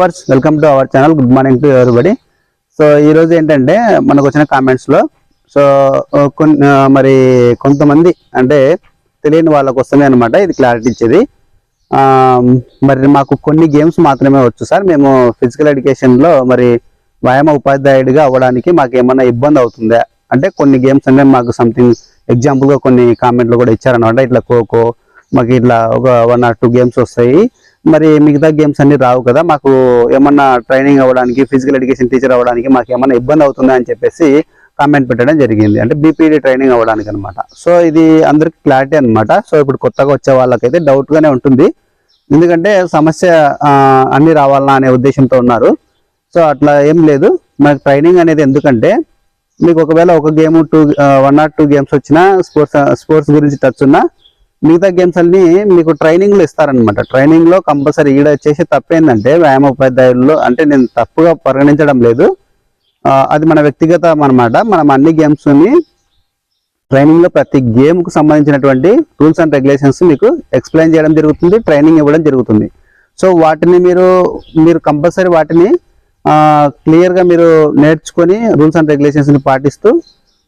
Verse welcome to our channel good morning to everybody so ఈ రోజు ఏంటంటే మనకు వచ్చిన కామెంట్స్లో సో కొన్ని మరి కొంతమంది అంటే తెలియని వాళ్ళకు వస్తుంది అనమాట ఇది క్లారిటీ ఇచ్చేది. మరి మాకు కొన్ని గేమ్స్ మాత్రమే వచ్చు సార్. మేము ఫిజికల్ ఎడ్యుకేషన్లో మరి వ్యాయామ ఉపాధ్యాయుడిగా అవ్వడానికి మాకు ఏమన్నా ఇబ్బంది అవుతుందా? అంటే కొన్ని గేమ్స్ అంటే మాకు సంథింగ్ ఎగ్జాంపుల్గా కొన్ని కామెంట్లు కూడా ఇచ్చారనమాట ఇట్లా ఖోఖో మాకు ఇట్లా ఒక వన్ ఆర్ టూ గేమ్స్ వస్తాయి. మరి మిగతా గేమ్స్ అన్ని రావు కదా? మాకు ఏమన్నా ట్రైనింగ్ అవ్వడానికి ఫిజికల్ ఎడ్యుకేషన్ టీచర్ అవ్వడానికి మాకు ఏమన్నా ఇబ్బంది అవుతుందా అని చెప్పేసి కామెంట్ పెట్టడం జరిగింది. అంటే బీపీడీ ట్రైనింగ్ అవ్వడానికి అనమాట సో ఇది అందరికి క్లారిటీ అనమాట సో ఇప్పుడు కొత్తగా వచ్చే వాళ్ళకైతే డౌట్గానే ఉంటుంది. ఎందుకంటే సమస్య అన్ని రావాలన్నా అనే ఉద్దేశంతో ఉన్నారు. సో అట్లా ఏం లేదు. మాకు ట్రైనింగ్ అనేది ఎందుకంటే మీకు ఒకవేళ ఒక game two one or two games వచ్చినా స్పోర్ట్స్ స్పోర్ట్స్ గురించి టచ్ ఉన్నా మిగతా గేమ్స్ అన్ని మీకు ట్రైనింగ్లు ఇస్తారనమాట ట్రైనింగ్లో కంపల్సరీ ఈడ చేసే తప్పేందంటే వ్యాయామ ఉపాధ్యాయుల్లో అంటే నేను తప్పుగా పరిగణించడం లేదు. అది మన వ్యక్తిగతం అనమాట మనం అన్ని గేమ్స్ని ట్రైనింగ్లో ట్రైనింగ్లో ప్రతి గేమ్కు సంబంధించినటువంటి రూల్స్ అండ్ రెగ్యులేషన్స్ మీకు ఎక్స్ప్లెయిన్ చేయడం జరుగుతుంది ట్రైనింగ్ ఇవ్వడం జరుగుతుంది. సో వాటిని మీరు మీరు కంపల్సరీ వాటిని క్లియర్గా మీరు నేర్చుకొని రూల్స్ అండ్ రెగ్యులేషన్స్ని పాటిస్తూ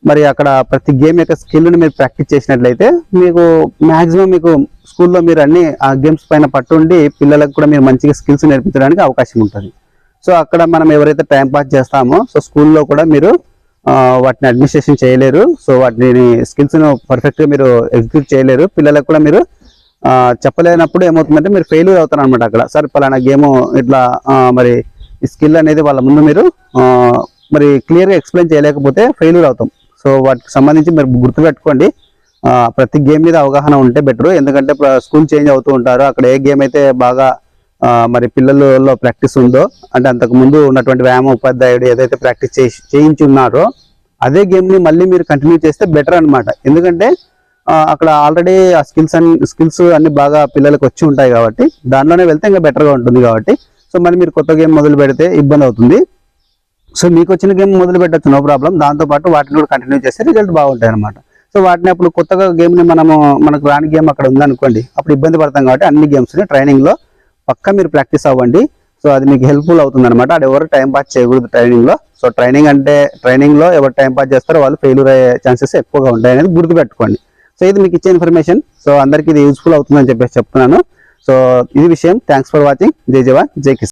మరి అక్కడ ప్రతి గేమ్ యొక్క స్కిల్ని మీరు ప్రాక్టీస్ చేసినట్లయితే మీకు మ్యాక్సిమం మీకు స్కూల్లో మీరు అన్ని ఆ గేమ్స్ పైన పట్టుండి పిల్లలకు కూడా మీరు మంచిగా స్కిల్స్ నేర్పించడానికి అవకాశం ఉంటుంది. సో అక్కడ మనం ఎవరైతే టైం పాస్ చేస్తామో సో స్కూల్లో కూడా మీరు వాటిని అడ్మినిస్ట్రేషన్ చేయలేరు. సో వాటిని స్కిల్స్ను పర్ఫెక్ట్గా మీరు ఎగ్జిక్యూట్ చేయలేరు. పిల్లలకు కూడా మీరు చెప్పలేనప్పుడు ఏమవుతుందంటే మీరు ఫెయిల్యూర్ అవుతారు అనమాట అక్కడ. సార్ పలానా గేమ్ ఇట్లా మరి ఈ స్కిల్ అనేది వాళ్ళ ముందు మీరు మరి క్లియర్గా ఎక్స్ప్లెయిన్ చేయలేకపోతే ఫెయిల్యూర్ అవుతాం. సో వాటికి సంబంధించి మీరు గుర్తుపెట్టుకోండి. ప్రతి గేమ్ మీద అవగాహన ఉంటే బెటర్. ఎందుకంటే స్కూల్ చేంజ్ అవుతూ ఉంటారు. అక్కడ ఏ గేమ్ అయితే బాగా మరి పిల్లలలో ప్రాక్టీస్ ఉందో అంటే అంతకు ముందు ఉన్నటువంటి వ్యాయామ ఉపాధ్యాయుడు ఏదైతే ప్రాక్టీస్ చేసి చేయించి ఉన్నారో అదే గేమ్ని మళ్ళీ మీరు కంటిన్యూ చేస్తే బెటర్ అన్నమాట. ఎందుకంటే అక్కడ ఆల్రెడీ ఆ స్కిల్స్ అన్ని స్కిల్స్ అన్ని బాగా పిల్లలకు వచ్చి ఉంటాయి కాబట్టి దానిలోనే వెళ్తే ఇంకా బెటర్గా గా ఉంటుంది కాబట్టి. సో మళ్ళీ మీరు కొత్త గేమ్ మొదలు పెడితే ఇబ్బంది అవుతుంది. సో మీకు వచ్చిన గేమ్ మొదలు పెట్టచ్చు నో ప్రాబ్లం దాంతో పాటు వాటిని కూడా కంటిన్యూ చేస్తే రిజల్ట్ బాగుంటాయి అనమాట సో వాటిని అప్పుడు కొత్తగా గేమ్ని మనము మనకు రాని గేమ్ అక్కడ ఉందనుకోండి అప్పుడు ఇబ్బంది పడతాం కాబట్టి అన్ని గేమ్స్ ట్రైనింగ్లో ట్రైనింగ్లో పక్కా మీరు ప్రాక్టీస్ అవ్వండి. సో అది మీకు హెల్ప్ఫుల్ అవుతుంది అనమాట అది ఎవరు టైం పాస్ చేయకూడదు ట్రైనింగ్లో. సో ట్రైనింగ్ అంటే ట్రైనింగ్లో ఎవరు టైం పాస్ చేస్తారో వాళ్ళు ఫెయిల్యూర్ అయ్యే ఛాన్సెస్ ఎక్కువగా ఉంటాయి అనేది గుర్తుపెట్టుకోండి. సో ఇది మీకు ఇచ్చే ఇన్ఫర్మేషన్ సో అందరికీ ఇది యూస్ఫుల్ అవుతుందని చెప్పేసి చెప్తున్నాను. సో ఇది విషయం. థ్యాంక్స్ ఫర్ వాచింగ్ జై జవాన్ జై కిసాన్.